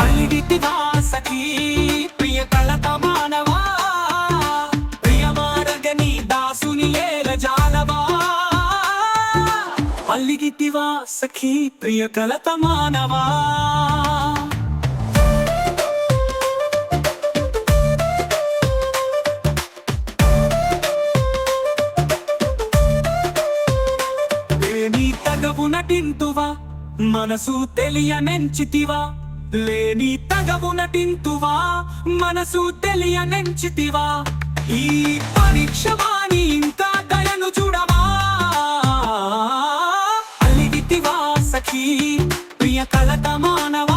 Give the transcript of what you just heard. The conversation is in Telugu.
అలిగితివా సఖీ ప్రియ కలత మానవా ప్రియమారగని దాసుని జాలవా సఖీ ప్రియ కలత మానవా తగవు నటింతువా? మనసు తెలియనెంచితివా లేని తగవు నటింతువా? మనసు తెలియనెంచితివా ఈ పరీక్ష వాణి ఇంకా దయను చూడవా? అలిగితివా సఖీ ప్రియ కలత మానవ